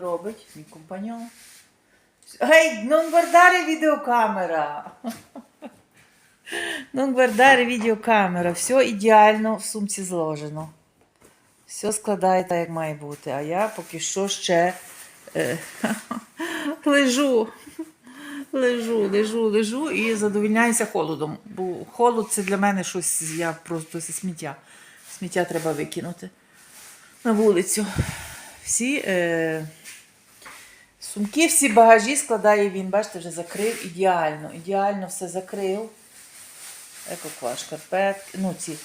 робить мій компаньон. Гей, videocamera. Non guardare videocamera. Все ідеально в сумці зложено. Все складає так, як має бути. А я поки що ще е, лежу. Лежу, лежу, лежу і задовільняюся холодом. Бо холод це для мене щось, я просто це сміття. Сміття треба викинути на вулицю. Всі е, сумки, всі багажі складає він. Бачите, вже закрив ідеально. Ідеально все закрив. Екоклас, шкарпетки, ну ці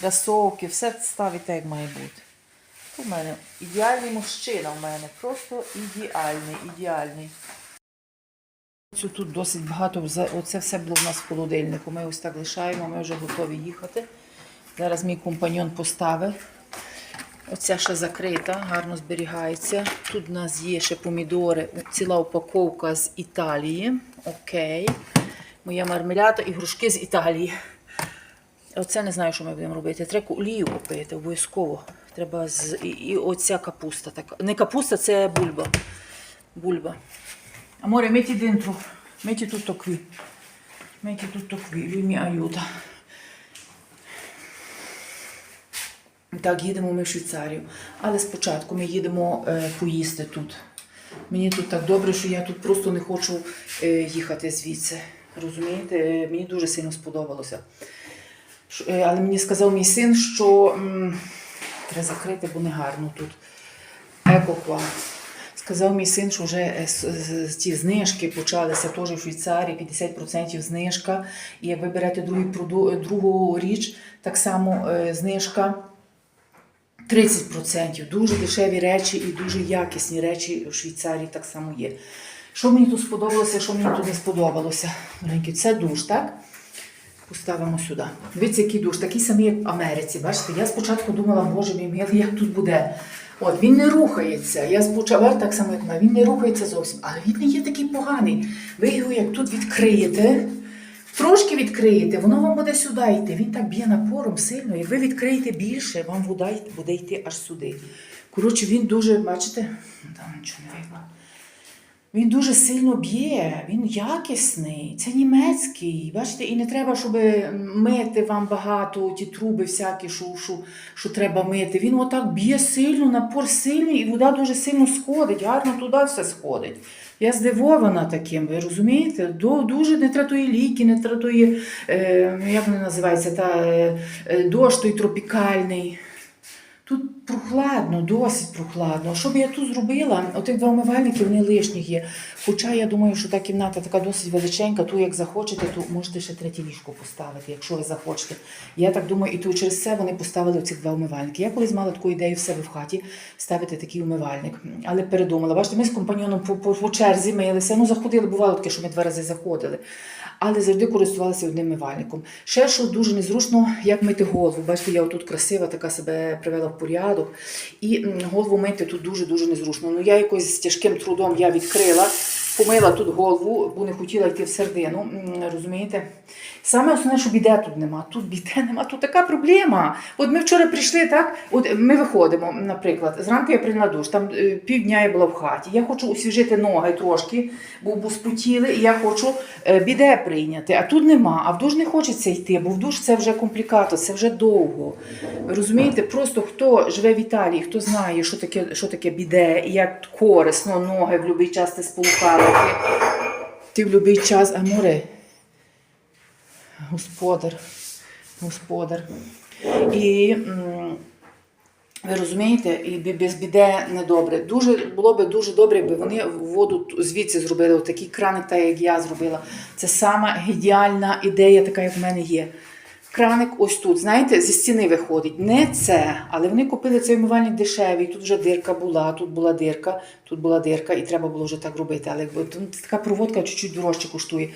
кросовки, все ставить так, як має бути. У мене ідеальний мужчина у мене. Просто ідеальний, ідеальний. Тут досить багато. Оце все було в нас в холодильнику. Ми ось так лишаємо, ми вже готові їхати. Зараз мій компаньон поставить. Оця ще закрита, гарно зберігається. Тут у нас є ще помідори, ціла упаковка з Італії. Окей. Моя мармелята і грушки з Італії. Оце не знаю, що ми будемо робити. Треба олію купити, обов'язково. Треба з. І, і оця капуста. така. Не капуста, це бульба. Бульба. Amore, metti dentro, metti tutto qui. Metti tutto qui, lui mi aiuta. Так, їдемо ми в Швейцарію. Але спочатку ми їдемо е, поїсти тут. Мені тут так добре, що я тут просто не хочу е, їхати звідси. Розумієте? Е, Мені дуже сильно сподобалося. Але мені сказав мій син, що треба закрити, бо не гарно тут. Екоклад. Сказав мій син, що вже ті знижки почалися теж в Швейцарії, 50% знижка. І як ви берете другу річ, так само знижка 30%. Дуже дешеві речі і дуже якісні речі в Швейцарії так само є. Що мені тут сподобалося, що мені тут не сподобалося? Це душ, так? Поставимо сюди. Дивіться, який душ, такий самий, як в Америці. Бачите, я спочатку думала, боже мій милий, як тут буде. От, він не рухається. Я спочатку так само, як він не рухається зовсім, але він не є такий поганий. Ви його як тут відкриєте, трошки відкриєте, воно вам буде сюди йти. Він так б'є напором сильно. Як ви відкриєте більше, вам буде йти аж сюди. Коротше, він дуже, бачите, там нічого не видно. Він дуже сильно б'є, він якісний, це німецький. Бачите, і не треба, щоб мити вам багато, ті труби всякі, що, що, що треба мити. Він отак б'є сильно, напор сильний, і вода дуже сильно сходить, гарно туди все сходить. Я здивована таким, ви розумієте? Дуже не тратує ліки, не тратує, е, як вони називається, та, е, е, дощ той тропікальний. Тут прохладно, досить прохладно. Що б я тут зробила? Отих два умивальники вони лишні є. Хоча я думаю, що та кімната така досить величенька, ту як захочете, то можете ще третє ліжко поставити, якщо ви захочете. Я так думаю, і то через це вони поставили цих два умивальники. Я колись мала таку ідею в себе в хаті ставити такий умивальник. Але передумала. Бачите, ми з компаньоном по, по, по черзі милися. Ну, заходили, бувало таке, що ми два рази заходили. Але завжди користувалася одним мивальником. Ще що дуже незручно, як мити голову. Бачите, я отут красива, така себе привела в порядок. І голову мити тут дуже-дуже незручно. Ну я якось з тяжким трудом я відкрила, помила тут голову, бо не хотіла йти в середину. Розумієте? Саме основне, що біде тут нема. Тут біде нема, тут така проблема. От ми вчора прийшли, так? От ми виходимо, наприклад, зранку я прийняла душ, там е, півдня я була в хаті. Я хочу освіжити ноги трошки, бо, спотіли, і я хочу е, біде прийняти. А тут нема. А в душ не хочеться йти, бо в душ це вже комплікато, це вже довго. Розумієте, просто хто живе в Італії, хто знає, що таке, що таке біде, як корисно ноги в будь-який час ти сполукала. Ти, в будь-який час, а море. Господар. Господар. І ви розумієте, і без біде недобре. Дуже було б дуже добре, якби вони воду звідси зробили, такий краник, так як я зробила. Це сама ідеальна ідея, така, як в мене є. Краник ось тут, знаєте, зі стіни виходить. Не це, але вони купили цей умивальник дешевий. Тут вже дирка була, тут була дирка, тут була дирка, і треба було вже так робити. Але якби така проводка чуть-чуть дорожче коштує.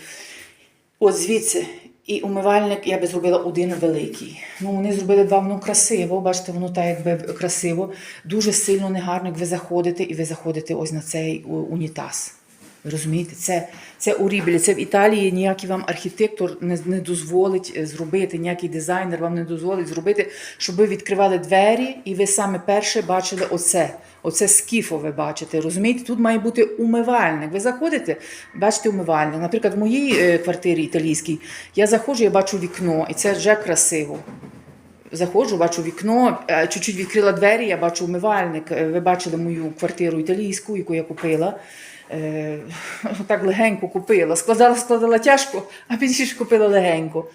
От звідси. І умивальник я би зробила один великий. Ну, вони зробили два, воно красиво. Бачите, воно так якби красиво. Дуже сильно негарно, як ви заходите, і ви заходите ось на цей унітаз. Розумієте, це, це урібель. Це в Італії ніякий вам архітектор не, не дозволить е, зробити, ніякий дизайнер вам не дозволить зробити, щоб ви відкривали двері і ви саме перше бачили оце. Оце скіфо ви бачите. Розумієте, тут має бути умивальник. Ви заходите, бачите умивальник. Наприклад, в моїй е, квартирі італійській я заходжу, я бачу вікно, і це вже красиво. Заходжу, бачу вікно, е, чуть-чуть відкрила двері, я бачу умивальник. Ви бачили мою квартиру італійську, яку я купила. Е, Так легенько купила. Складала, складала тяжко, а пізніше купила легенько.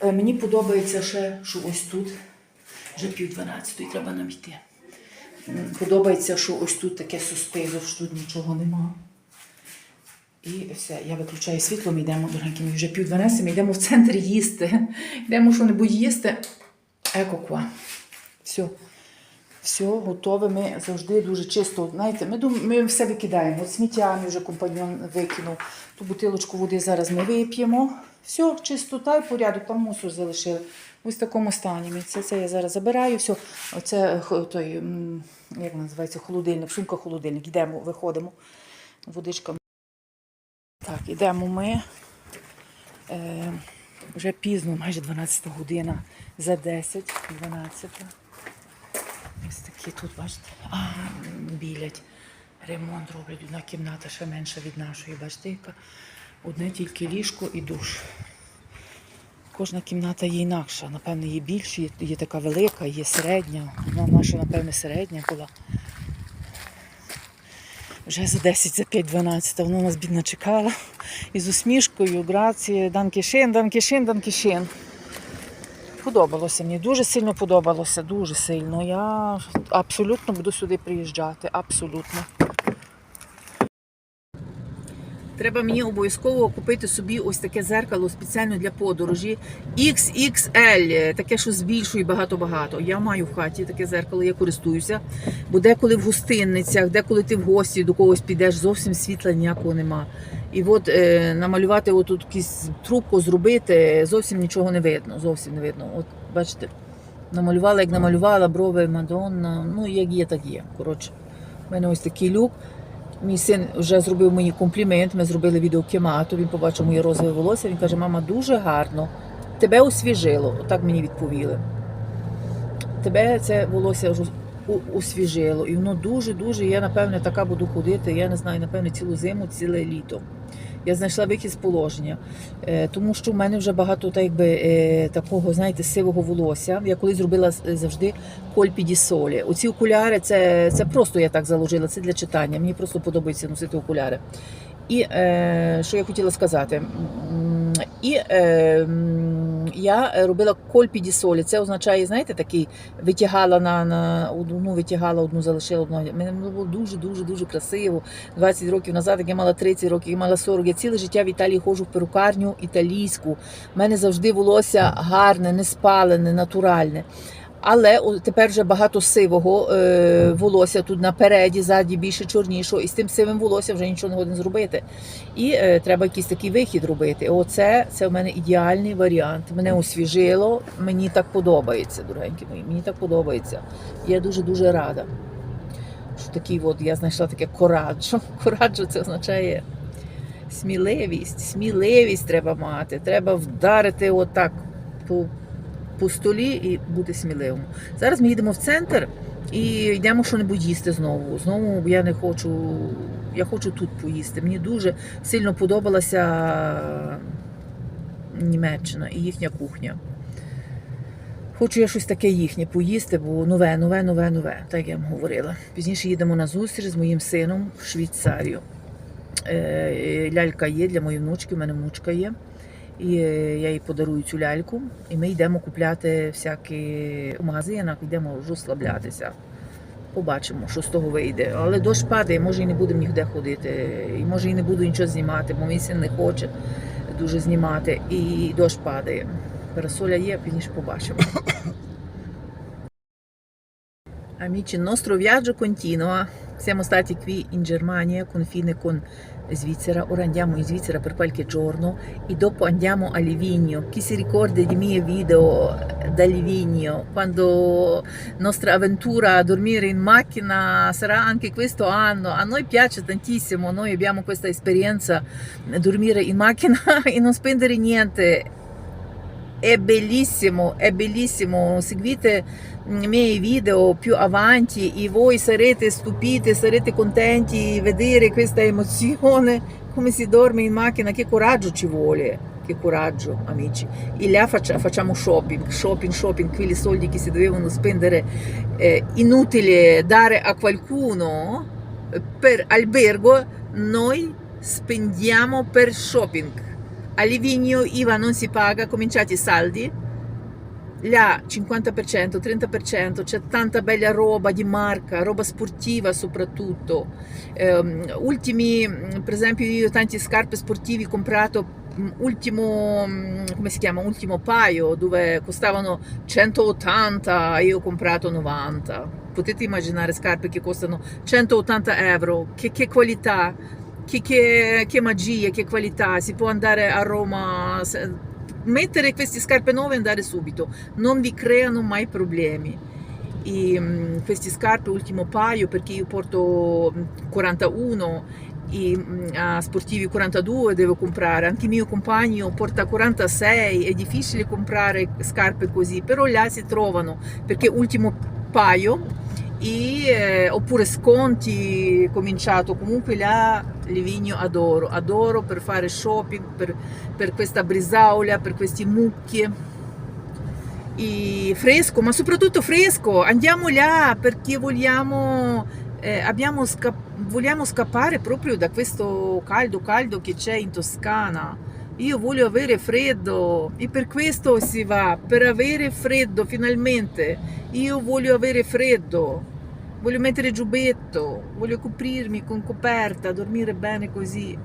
Е, Мені подобається ще, що ось тут вже пів дванадцятої треба нам йти. Подобається, що ось тут таке суспизо, що тут нічого нема. І все, я виключаю світло, ми йдемо, дорогенькі, ми вже пів дванадцяти, ми йдемо в центр їсти. Йдемо що-небудь їсти. Еко ква. Все. Все, готове. Ми завжди дуже чисто. Знаєте, ми, дум- ми все викидаємо. От сміття мій вже компаньон викинув. Ту бутилочку води зараз ми вип'ємо. Все, чистота і порядок, там мусор залишили. Ось в такому стані. Ми Це, це я зараз забираю. Все. Оце той, як називається, холодильник, сумка холодильник. Йдемо, виходимо. Водичка. Так, ідемо ми. Е, вже пізно, майже 12 година, за 10, 12. Ось такі тут, бачите, а, білять. Ремонт роблять. Одна кімната ще менша від нашої. Бачите, яка одне тільки ліжко і душ. Кожна кімната є інакша. Напевно, є більше, є, є така велика, є середня. Вона наша, напевно, середня була. Вже за 10, за 5, 12 вона нас бідно чекала. І з усмішкою, грації, данкішин, данкішин, данкішин. Подобалося мені, дуже сильно подобалося, дуже сильно. Я абсолютно буду сюди приїжджати. Абсолютно. Треба мені обов'язково купити собі ось таке зеркало спеціально для подорожі. XXL, таке, що збільшує багато-багато. Я маю в хаті таке зеркало, я користуюся. Бо деколи в гостинницях, деколи ти в гості до когось підеш, зовсім світла ніякого нема. І от е, намалювати отут якусь трубку, зробити, зовсім нічого не видно. Зовсім не видно. От бачите, намалювала, як намалювала, брови Мадонна. Ну, як є, так є. Коротше, в мене ось такий люк. Мій син вже зробив мені комплімент. Ми зробили відео кімату. Він побачив моє розове волосся. Він каже: мама, дуже гарно. Тебе освіжило. Отак мені відповіли. Тебе це волосся освіжило. І воно дуже-дуже. Я, напевне, така буду ходити. Я не знаю, напевне, цілу зиму, ціле літо. Я знайшла вихід з положення, Е, тому що в мене вже багато так якби, е, такого, знаєте, сивого волосся. Я колись зробила завжди коль підісолі. солі. Оці окуляри, це, це просто я так заложила, це для читання. Мені просто подобається носити окуляри. І е, що я хотіла сказати? І е, я робила кольпі ді солі. Це означає, знаєте, такий витягала на, на одну, витягала одну, залишила одну. Мене було дуже, дуже, дуже красиво. 20 років назад, як я мала 30 років, я мала 40. Я ціле життя в Італії ходжу в перукарню італійську. У мене завжди волосся гарне, не спалене, натуральне. Але тепер вже багато сивого е, волосся тут напереді, ззаді більше чорнішого, і з тим сивим волоссям вже нічого не годен зробити. І е, треба якийсь такий вихід робити. Оце це в мене ідеальний варіант. Мене освіжило, мені так подобається, дорогенькі мої. Мені так подобається. Я дуже дуже рада. Що такий от я знайшла таке кораджо. Кораджо це означає сміливість. Сміливість треба мати. Треба вдарити отак по, по столі і бути сміливим. Зараз ми їдемо в центр і йдемо що-небудь їсти знову. Знову я не хочу. Я хочу тут поїсти. Мені дуже сильно подобалася Німеччина і їхня кухня. Хочу я щось таке їхнє поїсти, бо нове, нове, нове, нове, так я вам говорила. Пізніше їдемо на зустріч з моїм сином в Швейцарію. Е, Лялька є для моєї внучки, в мене внучка є. І е, я їй подарую цю ляльку. І ми йдемо купляти всякі в магазинах, йдемо розслаблятися. Побачимо, що з того вийде. Але дощ падає, може і не будемо ніде ходити, і може і не буду нічого знімати, бо мій син не хоче дуже знімати, і дощ падає. Парасоля є, пізніше побачимо. Amici, il nostro viaggio. Siamo stati qui in Germania, confine con Svizzera. Ora andiamo in Svizzera per qualche giorno e dopo andiamo a Livigno. Chi si ricorda dei miei video da Livigno, quando nostra avventura a dormire in macchina sarà anche questo anno. A noi piace tantissimo, noi abbiamo questa esperienza dormire in macchina e non spendere niente. È bellissimo, è bellissimo. Seguite i miei video più avanti e voi sarete stupiti, sarete contenti di vedere questa emozione, come si dorme in macchina, che coraggio ci vuole, che coraggio amici. E là faccia- facciamo shopping, shopping, shopping, quei soldi che si dovevano spendere eh, inutile dare a qualcuno eh, per albergo, noi spendiamo per shopping. A Livigno IVA non si paga, cominciate i saldi, là 50%, 30%, c'è tanta bella roba di marca, roba sportiva soprattutto. Ehm, ultimi, per esempio, io tanti scarpe sportivi ho comprato ultimo, come si chiama, ultimo paio dove costavano 180 io ho comprato 90. Potete immaginare scarpe che costano 180 euro, che, che qualità, che, che, che magia, che qualità. Si può andare a Roma, mettere queste scarpe nuove e andare subito, non vi creano mai problemi. E, mm, queste scarpe ultimo paio perché io porto mm, 41 e mm, a sportivi 42 devo comprare anche mio compagno porta 46 è difficile comprare scarpe così però là si trovano perché ultimo paio e, eh, oppure sconti cominciato comunque là Livigno adoro adoro per fare shopping per, per questa brisaola per questi mucchie e fresco, ma soprattutto fresco. Andiamo là perché vogliamo, eh, abbiamo vogliamo scappare proprio da questo caldo, caldo che c'è in Toscana. Io voglio avere freddo e per questo si va, per avere freddo finalmente. Io voglio avere freddo, voglio mettere giubbetto, voglio coprirmi con coperta, dormire bene così.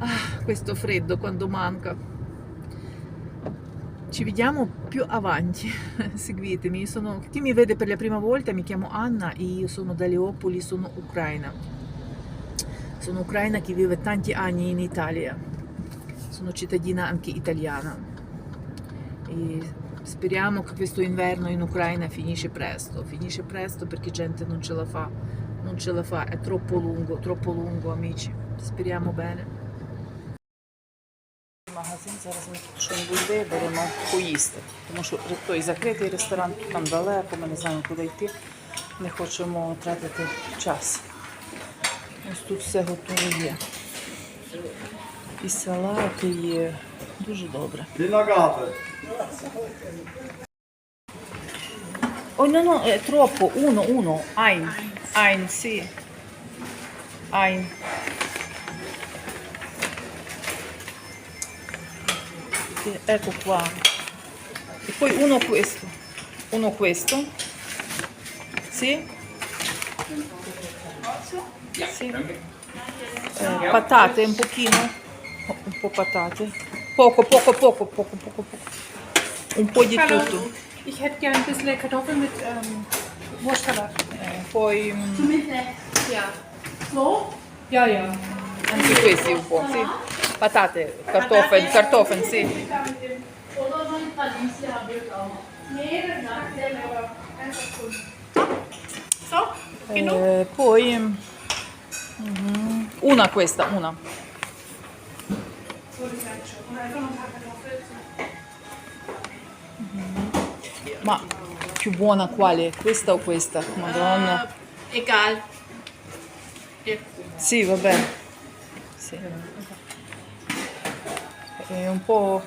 Ah, questo freddo quando manca. Ci vediamo più avanti, seguitemi. Sono, chi mi vede per la prima volta mi chiamo Anna e io sono da Leopoli, sono ucraina. Sono ucraina che vive tanti anni in Italia. Sono cittadina anche italiana. E speriamo che questo inverno in Ucraina finisce presto. Finisce presto perché gente non ce la fa. Non ce la fa, è troppo lungo, troppo lungo, amici. Speriamo bene. Магазин зараз ми тут що буде, беремо поїсти. Тому що той закритий ресторан, там далеко, ми не знаємо, куди йти. Не хочемо тратити час. Ось тут все готове є. І салати є. Дуже добре. Vinagate. Oh no no, è troppo, uno, uno, ein, ein, sì. Ein. Sì, Ecco qua. E poi uno questo, uno questo. Sì? Sì. Eh, patate un pochino, un po' patate. Poco, poco, poco, poco, poco, poco. Un po' di Hallo. tutto. Ich hätte gern ein bisschen Kartoffeln mit ähm, Wurstsalat. Eh, poi mm, Ja. So? Ja, ja. anche questi un po', sì. Patate, kartoffeln, kartoffeln, sì. So? Genug? Eh, poi mhm, una questa, una. Ma più buona quale? Questa o questa? Madonna. Äh, egal. Hier. Sì, vabbè. Sì. È un po'.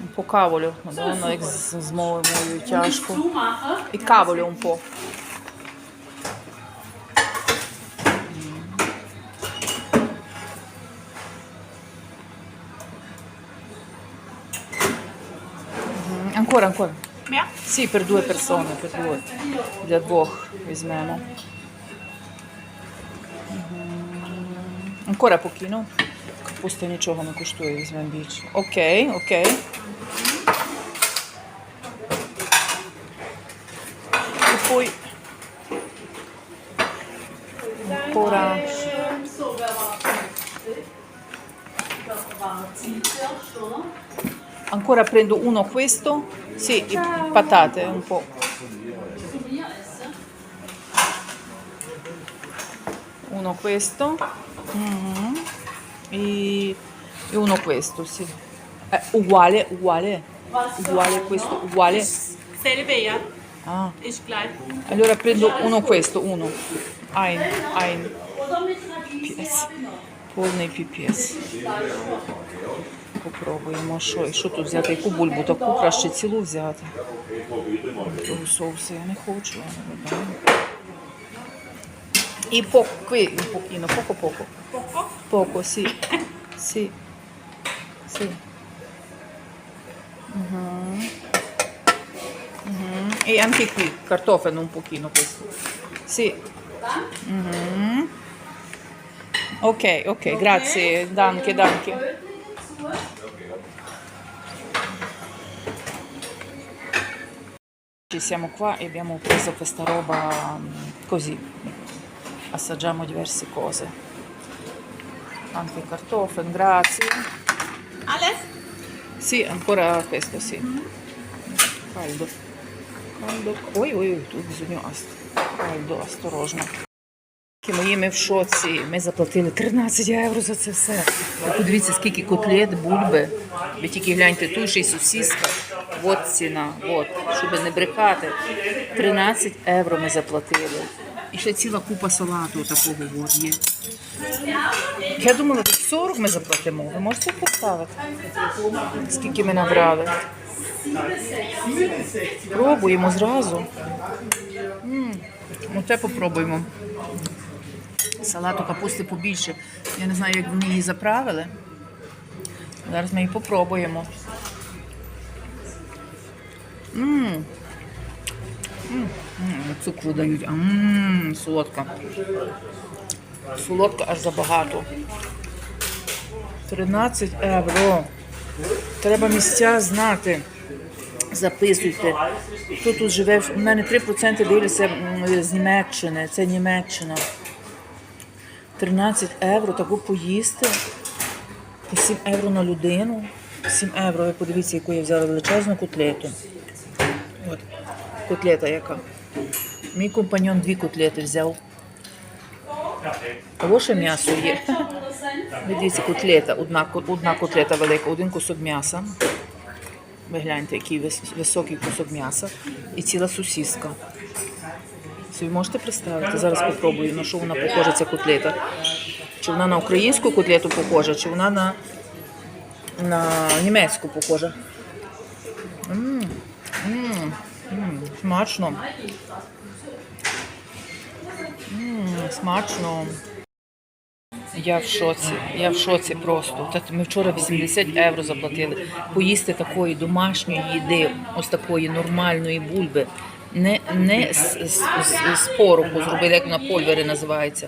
Un po' cavolo, madonna, як з з мовою тяжко. Zumache. І cavolo un po'. Ancora, ancora. Mehr? Sì, per due persone, per due. Для двох візьмемо. Ancora pochino. Капуста нічого не коштує, візьмемо більше. Окей, окей. ancora prendo uno questo sì patate un po' Zu mir essen. uno questo Mhm. e, e uno questo sì Eh, uguale uguale uguale questo uguale Selbe, ja. ah. Ist gleich. allora prendo uno questo uno ein ein Oder mit Radieschen. PS повний піпець Попробуємо, що, і що тут взяти, яку бульбу, таку краще цілу взяти. Того соусу я не хочу. І поко, poco poco. Poco. Poco, sì. Sì. Sì. Mhm. Mhm. E anche qui, cartofano un pochino questo. Sì. Mhm. Ok, ok, grazie, danke, danke. Ci siamo qua e abbiamo preso questa roba mm, così. Assaggiamo diverse cose. Anche cartofani, grazie. Alles? Sì, ancora questo, sì. Caldo. Caldo. Ой, ой, ой, тут bisogna caldo, осторожно. Мої ми в шоці. Ми заплатили 13 євро за це все. Подивіться, скільки котлет, бульби. Ви тільки гляньте, й сосиска. От ціна, от, щоб не брехати. 13 євро ми заплатили. І ще ціла купа салату такого от є. Я думала, 40 ми заплатимо. Ви можете представити? Скільки ми набрали? Пробуємо зразу. М, Ну це попробуємо. Салату капусти побільше. Я не знаю, як вони її заправили. Зараз ми її попробуємо. М. М, м, Цукру дають. А, м, солодка. Солодка аж забагато. 13 євро. Треба місця знати. Записуйте. Хто тут живе? У мене 3% дивляться з Німеччини. Це Німеччина. 13 євро таку поїсти. По 7 євро на людину. 7 євро. Ви подивіться, яку я взяла величезну котлету. От. Котлета яка. Мій компаньон дві котлети взяв. Того ще м'ясо є. Ви Дивіться, котлета, одна, одна котлета велика, один кусок м'яса. Ви гляньте, який високий кусок м'яса і ціла сосиска. Собі можете представити? Зараз попробую, на що вона похожа, ця котлета. Чи вона на українську котлету похожа, чи вона на, на німецьку похожа. М, м, Смачно. Смачно. Я в шоці, я в шоці просто. Та Ми вчора 80 євро заплатили. Поїсти такої домашньої їди, ось такої нормальної бульби. Не, не з, з, з, з пороху зробили, як на польвері називається.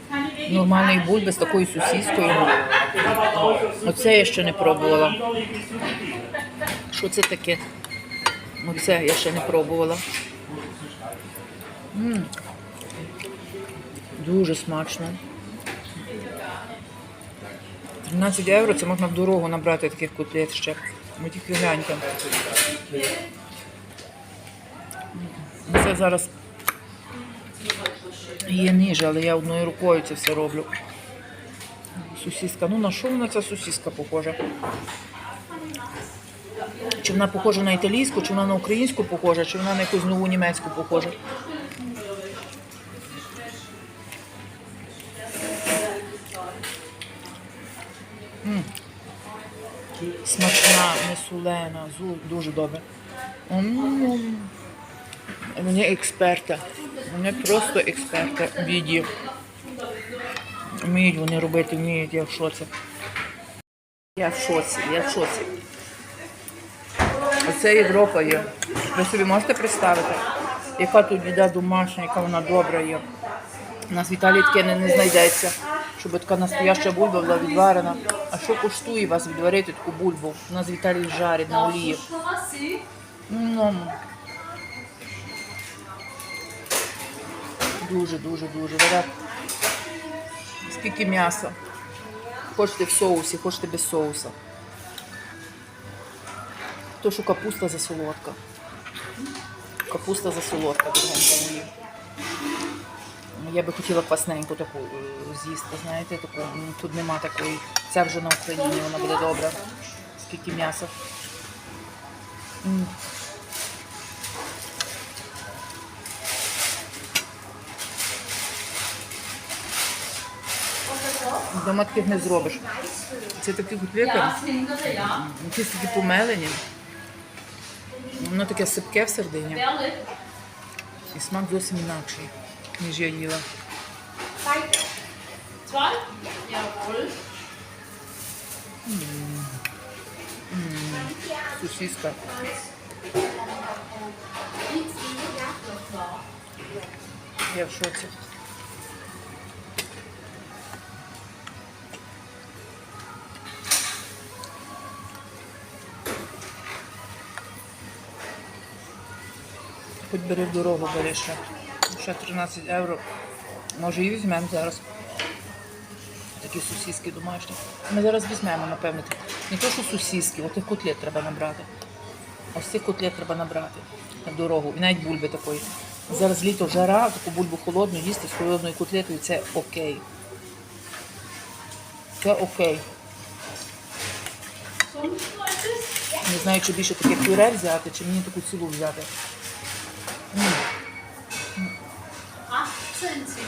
Нормальної бульби з такою сусідською. Оце я ще не пробувала. Що це таке? Оце я ще не пробувала. М. Дуже смачно. 13 євро це можна в дорогу набрати таких котлет ще. Ви тільки гляньте. Це зараз є ниже, але я одною рукою це все роблю. Сусіска. Ну на що вона ця сусіска похожа? Чи вона похожа на італійську, чи вона на українську похожа, чи вона на якусь нову німецьку похожа? Смачна, не солена, зу- дуже добре. М. Вони експерти. Вони просто експерти в. Вміють вони робити, вміють, я в шоці. Я в шоці, я в шоці. Оце Європа є. Ви собі можете представити, яка тут їда домашня, яка вона добра є. У нас в Італії таке не, не знайдеться, щоб така настояща бульба була відварена. А що коштує вас відварити таку бульбу? У нас в Італії жарять на олії. Ну, Дуже, дуже. Скільки м'яса. Хочете в соусі, хочете без соуса. То, що капуста за солодка. Капуста за солодка, дорогенькі мої. Я би хотіла квасненьку таку е, з'їсти, знаєте, таку. Тут нема такої. Це вже на Україні, вона буде добра. Скільки м'яса. Дома таких не зробиш. Це такі котлети, hinter якісь такі помелені. Воно таке сипке всередині. І смак зовсім інакший, ніж я їла. Сосиска. Я в шоці. Хоч бери в дорогу, бери ще. Ще 13 євро. Може і візьмемо зараз. Такі сусіски домашні. Ми зараз візьмемо, напевно. Не то, що сусіски, отих котлет треба набрати. Ось цих котлет треба набрати на дорогу. І навіть бульби такої. Зараз літо жара, таку бульбу холодну їсти з холодною котлетою це окей. Це окей. Не знаю, чи більше таке пюре взяти, чи мені таку цілу взяти. Ah, senti,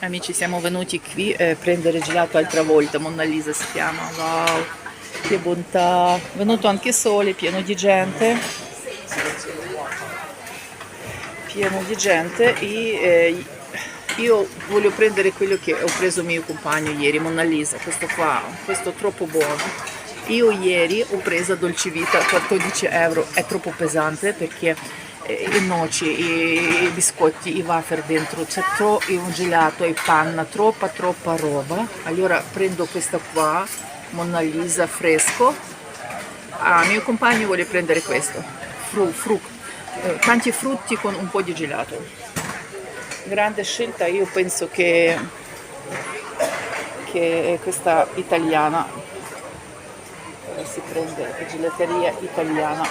Amici siamo venuti qui a prendere gelato altra volta, Mona Lisa si chiama, wow, che bontà. Venuto anche sole, pieno di gente, pieno di gente e eh, io voglio prendere quello che ho preso mio compagno ieri, Monna Lisa, questo qua, questo troppo buono. Io ieri ho preso Dolcivita a 14 euro, è troppo pesante perché eh, i noci, i, biscotti, i wafer dentro, c'è troppo un gelato e panna, troppa troppa roba. Allora prendo questa qua, Monna Lisa fresco. Ah, mio compagno vuole prendere questo, Fru, fru- eh, tanti frutti con un po' di gelato. Grande scelta, io penso che, che questa italiana eh, si prende la gelateria italiana.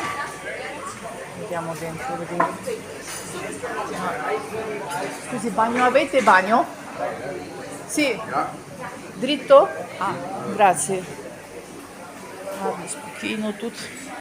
Andiamo dentro, vediamo. Scusi, bagno avete bagno? Sì. Dritto? Ah, grazie. Guarda, spocchino tutto.